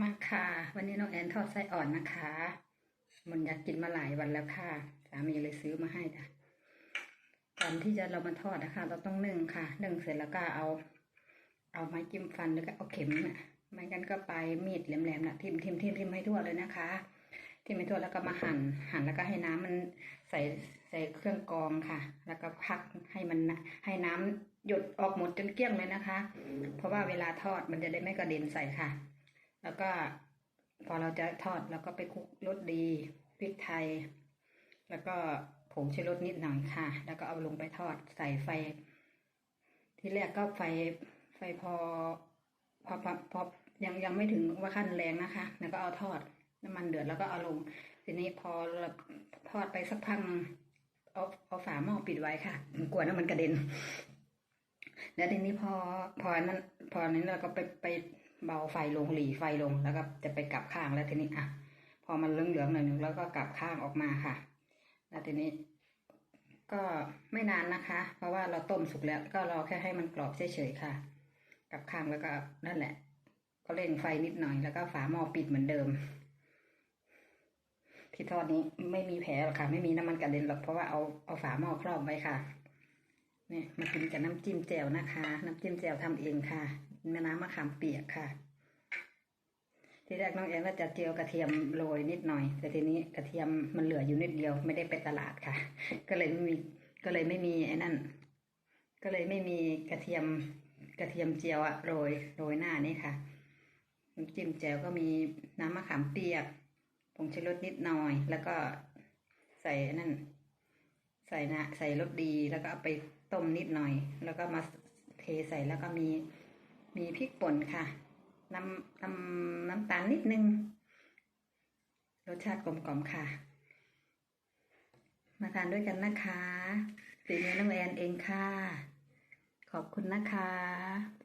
มาค่ะ วันนี้น้องแอนทอดไส้อ่อนนะคะ มันอยากกินมาหลายวันแล้วค่ะ สามีเลยซื้อมาให้ค่ะก่อนที่จะเรามาทอดนะคะ เราต้องนึ่งค่ะ นึ่งเสร็จแล้วก็เอา เอาไม้จิ้มฟันแล้วก็เอาเข็มน่ะไม่งั้นก็ไปมีดแหลมๆนะทิ่มทิ่มทิ่มทิ่มให้ทั่วเลยนะคะทิ่มให้ทั่วแล้วก็มาหั่น หั่นแล้วก็ให้น้ำมันใส่ใส่เครื่องกรองค่ะ แล้วก็พักให้มันให้น้ำหยดออกหมดจนเกลี้ยงเลยนะคะ เพราะว่าเวลาทอดมันจะได้ไม่กระเด็นใส่ค่ะ แล้วก็พอเราจะทอดเราก็ไปคลุกรสดีพริกไทย แล้วก็ผงชูรสนิดหน่อยค่ะ แล้วก็เอาลงไปทอดใส่ไฟ ที่แรกก็ไฟไฟพอพอพอพอยังยังไม่ถึงว่าขั้นแรงนะคะ แล้วก็เอาทอดน้ำมันเดือดแล้วก็เอาลง ทีนี้พอเราทอดไปสักพักเอาเอาฝาหม้อปิดไว้ค่ะกลัวน้ำมันกระเด็น แล้วทีนี้พอพอนั้นพอนั้นเราก็ไปไป เบาไฟลงหลีไฟลงแล้วก็จะไปกลับข้างแล้วทีนี้อะพอมันเหลืองๆหน่อยหนึ่งแล้วก็กลับข้างออกมาค่ะ แล้วทีนี้ ก็ไม่นานนะคะ เพราะว่าเราต้มสุกแล้ว ก็รอแค่ให้มันกรอบเฉยๆค่ะ กลับข้างแล้วก็นั่นแหละ ก็เร่งไฟนิดหน่อยแล้วก็ฝาหม้อปิดเหมือนเดิมที่ทอดนี้ไม่มีแผลหรอกค่ะ ไม่มีน้ำมันกระเด็นหรอกเพราะว่าเอาเอาฝาหม้อครอบไว้ค่ะ เนี่ยมากินกับน้ำจิ้มแจ่วนะคะ น้ำจิ้มแจ่วทำเองค่ะแม่น้ำมะขามเปียกค่ะ ที่แรกน้องแอนว่าจะเจียวกระเทียมโรยนิดหน่อย แต่ทีนี้กระเทียมมันเหลืออยู่นิดเดียวไม่ได้ไปตลาดค่ะ ก็เลยไม่มีก็เลยไม่มีไอ้นั่น ก็เลยไม่มีกระเทียมกระเทียมเจียวอะโรยโรยหน้านี่ค่ะน้ำจิ้มแจ่วก็มีน้ำมะขามเปียกผงชูรสนิดหน่อย แล้วก็ใส่นั่น ใส่นะใส่รสดีแล้วก็เอาไปต้มนิดหน่อย แล้วก็มาเทใส่แล้วก็มีมีพริกป่นค่ะ น้ำน้ำน้ำตาลนิดนึง รสชาติกลมกล่อมค่ะ มาทานด้วยกันนะคะฝีมือน้องแอนเองค่ะ ขอบคุณนะคะ